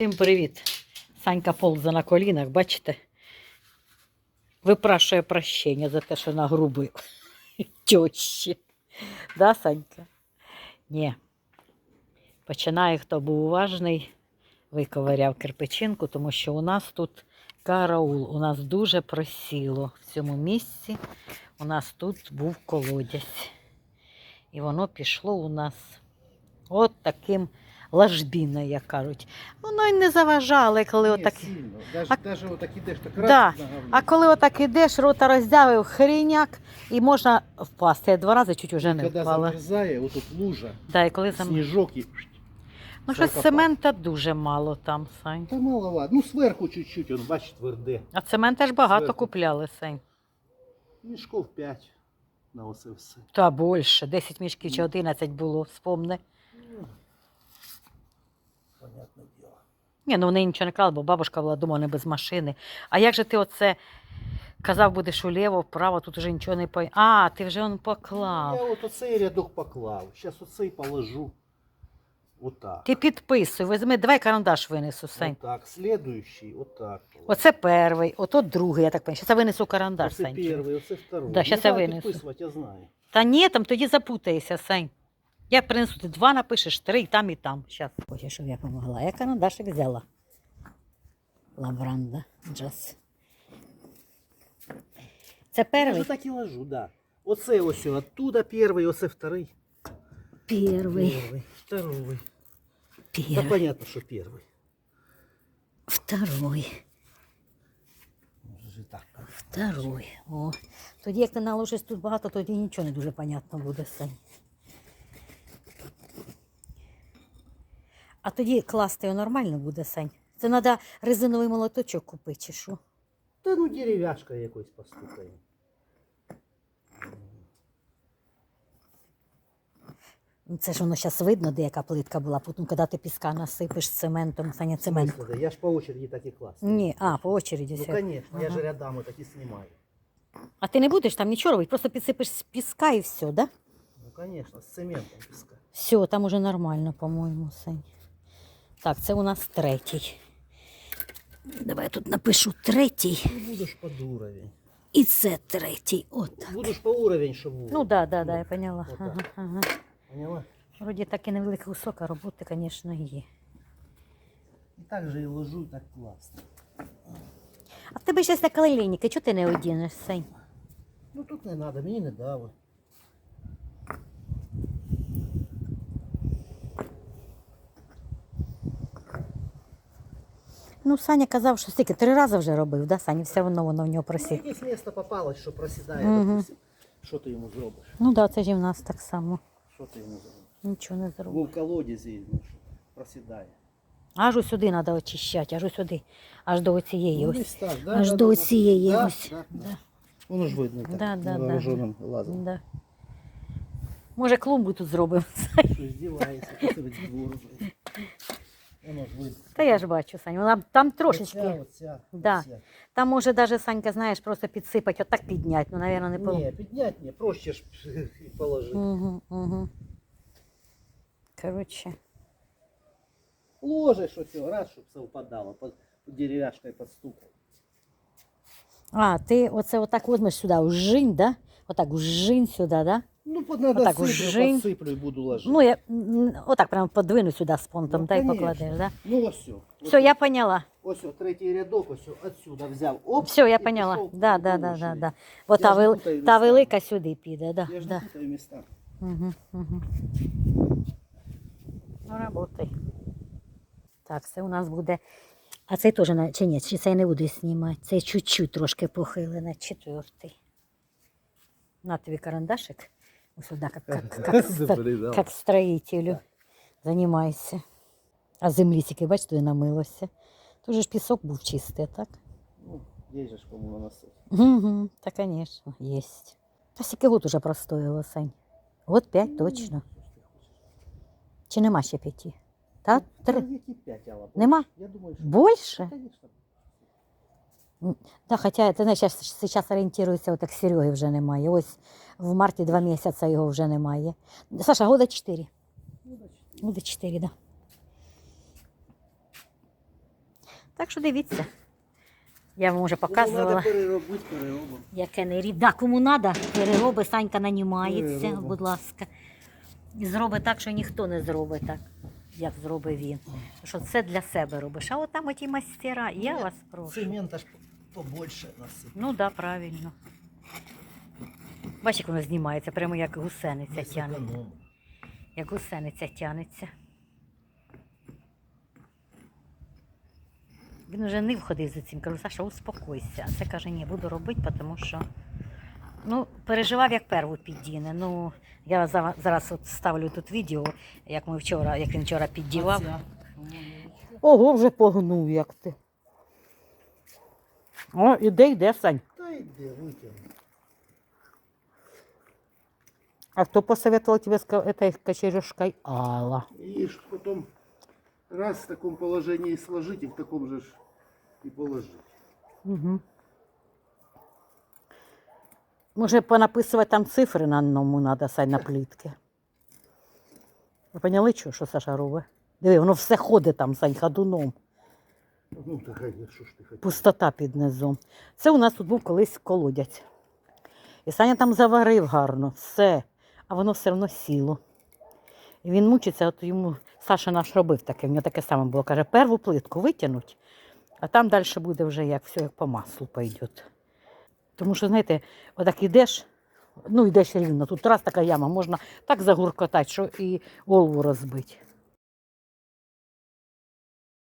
Всім привіт. Санька полза на колінах, бачите? Випрашує прощення за те, що нагрубив тьощі. Да, Санька? Ні. Починає, хто був уважний, виковиряв кирпичинку, тому що у нас тут караул. У нас дуже просіло в цьому місці. У нас тут був колодязь. І воно пішло у нас от таким ложбіною, як кажуть. Воно й не заважало, коли отак. сильно. Даже, А- даже отак ідеш, так Да. раз. А коли отак ідеш, рота роздявив хріняк, і можна впасти. Я два рази чуть уже не Коли впала. замерзає, отут лужа, Да, і коли зам... сніжок і... Ну, щось Шалкопад. цемента дуже мало там, Сань. Та маловато. Ну, зверху чуть-чуть, он, бачиш, тверде. А цемента ж багато Зверху. купляли, Сань. Мішков 5 на оце все. Та більше, 10 мішків чи 11 було, вспомни. Понятне діло. Ні, ну вони нічого не крали, бо бабушка була дома не без машини. А як же ти оце казав, будеш уліво, вправо, тут уже нічого не по. А, ти вже он поклав. Я от оцей рядок поклав. Зараз оцей положу. Отак. Ти підписуй, візьми, давай карандаш винесу, Сань. Отак. Слідуючий, отак. Оце перший, ото другий, я так пам'ятаю. Зараз я винесу карандаш, Оце Санчик. перший, оце второй. Да, щас ну, я винесу. підписувати, я знаю. Та ні, там тоді запутаєшся, Сань. Я принесу, ти два напишеш, три і там, і там. Щас. Хочеш, щоб я допомогла. Я карандашик взяла. Лабранда джаз. Це Я перший? ж так і ложу, да. Оце ось оттуда перший, оце вторий. Перший. Первый, второй. Да Перший. понятно, что первый. Второй. І так. Второй. О. Тоді, як ти наложиш тут багато, тоді нічого не дуже понятно буде, Сань. А тоді класти його нормально буде, Сань. Це треба резиновий молоточок купити, чи що? Та ну деревяшка якось постукає. Ну, Це ж воно зараз видно, де яка плитка була. Потім, коли ти піска насипеш цементом, Саня цемент. Я ж по очереди так і класть. Ні, а, по очереді. Ну, все. конечно, я же рядами так і знімаю. А ти не будеш там нічого робити, просто підсипеш з піска і все, да? Ну, конечно, з цементом піска. Все, там уже нормально, по-моєму, Сань. Так, це у нас третій. Давай я тут напишу третій. Ну, будеш під уровень. І це третій. От так. Будеш по уровень, щоб було. Ну да, да, да, я поняла. Отак. Ага, ага. Поняла? Вроді так і невелика кусок, а роботи, звісно, є. І так же і ложу, і так класно. А в тебе зараз така лінійка, чого ти не одінеш, Сань? Ну тут не треба, мені не дали. Ну, Саня казав, що стільки три рази вже робив, да, Саня? Все одно воно в нього Ну, якесь місто попалось, що просідає, Мгм. допустим. Що ти йому зробиш? Ну так, да, це ж і в нас так само. Що ти йому зробиш? Нічого не зробив. Був в колодязі, ну що, просідає. Аж ось сюди треба очищати, аж ось сюди, аж до оцієї Ну, ось. десь так, да, Аж да, до да, оцієї да, ось. да, да. Да. Воно ж видно так, Да, да, да. невооруженим глазом. Да. Може, клумбу тут зробимо. Що здівається, посеред двору. блін. Воно ж видно. Та я ж бачу, Саня, вона там трошечки. Оця, оця, Да. оця. Там може навіть Санька, знаєш, просто підсипати, отак підняти. Ну, напевно, не Ні, по. підняти ні, проще ж і положити. Угу, угу. Коротше. Ложиш оцього, раз, щоб все впадало, під, під дерев'яшкою підстукав. А, ти оце отак візьмеш сюди, ужинь, да? Отак ужинь сюди, да? Ну, под надо Отак сиплю, ужинь. підсиплю і буду ложити. Ну, я м, отак прямо подвину сюди з понтом, Ну, та й конечно. покладеш, да? Ну, ось все. Все, я поняла. Ось о, третій рядок, ось о, отсюда взяв. Оп, Все, я і поняла. пішов Да, да, да, да, да. Бо Я та, ж вел... путаю та велика сюди піде, да. Я ж да. не путаю міста. Угу, угу. Ну, работай. Так, це у нас буде. А цей теж на чи ні, чи цей не буде знімати. Цей чуть-чуть трошки похилений, четвертий. На тобі карандашик. Ось сюди, як, як, Забери, да. як. Займайся. А землі тільки, бач, туди намилося. Тут же ж пісок був чистий, так? Ну, є ж кому наносити. Угу, та, звісно, є. Та скільки год уже простоїло, Сань? Год п'ять точно. Ти хочеш? Чи нема ще п'яті? Та три. П'ять, Алла, Нема? Я думаю, що... Больше? Конечно. Да, хоча, ти знаєш, зараз орієнтуюся, отак Сереги вже немає. Ось в марті два місяці його вже немає. Саша, года чотири. Ну, значить, Года чотири, да. Так що дивіться. Я вам вже показувала. переробити. Яке не рід. Да, кому треба, перероби, Санька нанімається, Переробимо. будь ласка. І зроби так, що ніхто не зробить так, як зробив він. Що це для себе робиш. А от там оті мастера, я вас прошу. Цемент аж побольше насип. Ну так, да, правильно. Бачиш, як воно знімається, прямо як гусениця тягне. Зекономимо. Як гусениця тягнеться. Він вже не входив за цим. Кажу, Саша, успокойся. А це каже, ні, буду робити, тому що ну, переживав, як перву піддіне. Ну, я зараз от ставлю тут відео, як ми вчора, як він вчора піддівав. Ого, вже погнув, як ти. О, іде, йде, Сань. Та йде, витягну. А хто посоветував тебе ка- этой кочережкой? Алла. И потом раз в таком положении сложить и в таком же и положить. Угу. Може, понаписувати там цифри на одному треба, Сань, на плітки. Ви поняли, що, що Саша робить? Диви, воно все ходить там, Сань, ходуном. Ну, так, що ж ти хотів? Пустота під низом. Це у нас тут був колись колодязь. І Саня там заварив гарно, все, а воно все одно сіло. І він мучиться, от йому Саша наш робив таке, в нього таке саме було. Каже, перву плитку витягнуть, а там далі буде вже як все як по маслу пойде. Тому що, знаєте, отак ідеш, ну йдеш рівно, тут раз така яма, можна так загуркотати, що і голову розбити.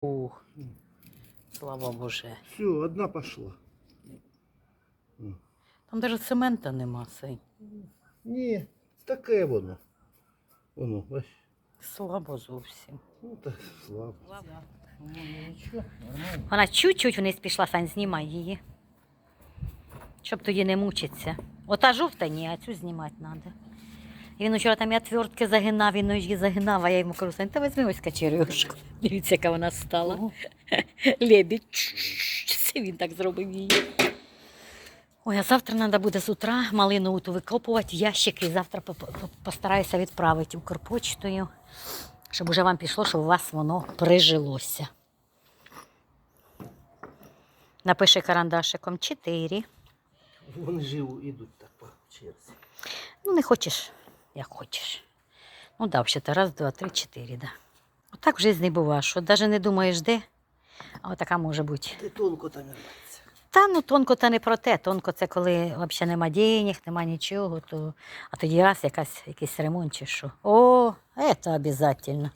Ух, слава Боже. Все, одна пошла. Там навіть цемента нема, Сень. Ні, таке воно. Воно, бач. Слабо зовсім. Ну так слабо. Вона чуть-чуть вниз пішла, Сань, знімай її. Щоб тоді не мучитися. Ота жовта ні, а цю знімати треба. І він вчора там я твертки загинав, він її загинав, а я йому кажу, Сань, та візьми ось качерюшку. Дивіться, яка вона стала. Лебідь. Це він так зробив її. Ой, а завтра треба буде з утра малину ту викопувати, ящики, і завтра по- по- постараюся відправити Укрпочтою, щоб уже вам пішло, щоб у вас воно прижилося. Напиши карандашиком 4. Вони живу ідуть так по черзі. Ну, не хочеш, як хочеш. Ну, да, взагалі, раз, два, три, чотири, да. Отак в житті буває, що навіть не думаєш, де, а отака може бути. Ти тонко там. Та ну тонко та не про те. Тонко це коли взагалі нема денег, нема нічого, то... а тоді раз якась, якийсь ремонт чи що. О, це обов'язково.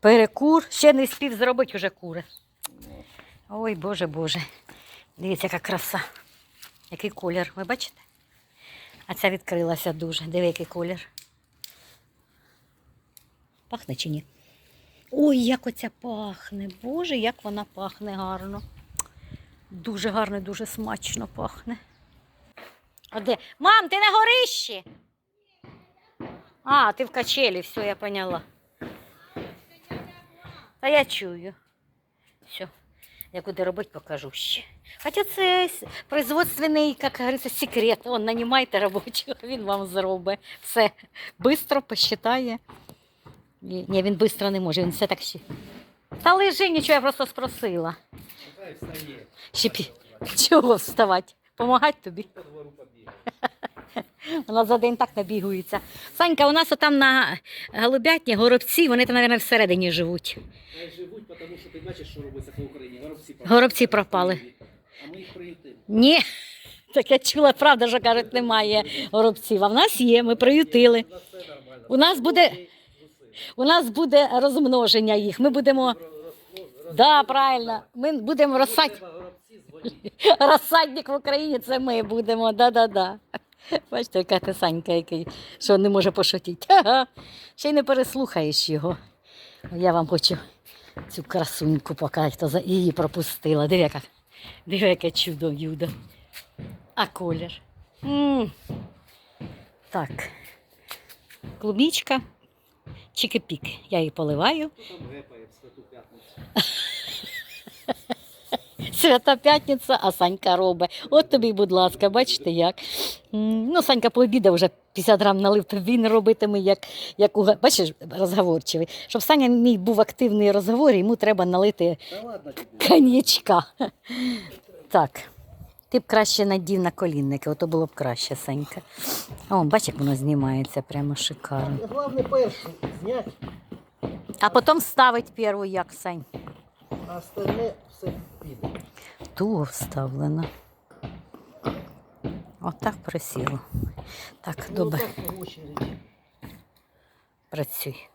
Перекур, ще не спів зробити, вже кури. Ой, Боже, Боже. Дивіться, яка краса. Який колір, ви бачите? А ця відкрилася дуже. Диви, який колір. Пахне чи ні? Ой, як оця пахне. Боже, як вона пахне гарно. Дуже гарно, дуже смачно пахне. А де? Мам, ти на горищі? А, ти в качелі, все, я поняла. Та я чую. Все. Я куди робити, покажу ще. Хоча це производственний, як говориться, секрет. Он, нанімайте робочого, він вам зробить. Все. Бистро посчитає. Ні, ні, він швидко не може, він все так ще. Та лежи, нічого, я просто спросила. Ще пі... Чого вставати? Помагати тобі? Вона за день так набігується. Санька, у нас там на голубятні горобці, вони там, мабуть, всередині живуть. Живуть, тому що ти бачиш, що робиться по Україні. Горобці пропали. Горобці пропали. А ми їх приютили. Ні. Так я чула, правда, що кажуть, немає горобців. А в нас є, ми приютили. У нас буде, у нас буде розмноження їх. Ми будемо. Да, правильно. Ми будемо зводити. розсадник в Україні, це ми будемо. Да-да-да. Бачите, яка ти Санька, який, що не може пошутити. Ага. Ще й не переслухаєш його. Я вам хочу цю красуньку показати, хто за її пропустила. Диви, яка, диви, яке чудо юдо. А колір. м Так. Клубничка. Чики-пік. Я її поливаю. Свята п'ятниця, а Санька робить. От тобі, будь ласка, бачите як. Ну, Санька пообідав вже 50 грам налив, то він робитиме, як, як у, бачиш, розговорчивий. Щоб Саня мій був активний розговор, йому треба налити коньячка. Так. Ти б краще надів на колінники, ото було б краще, Санька. О, бач, як воно знімається прямо шикарно. Головне першу зняти, А потім ставить перву, як Сань. а остальне все піде. Туго вставлено. Отак присіло. Так, добре, Ну, очереди. працюй.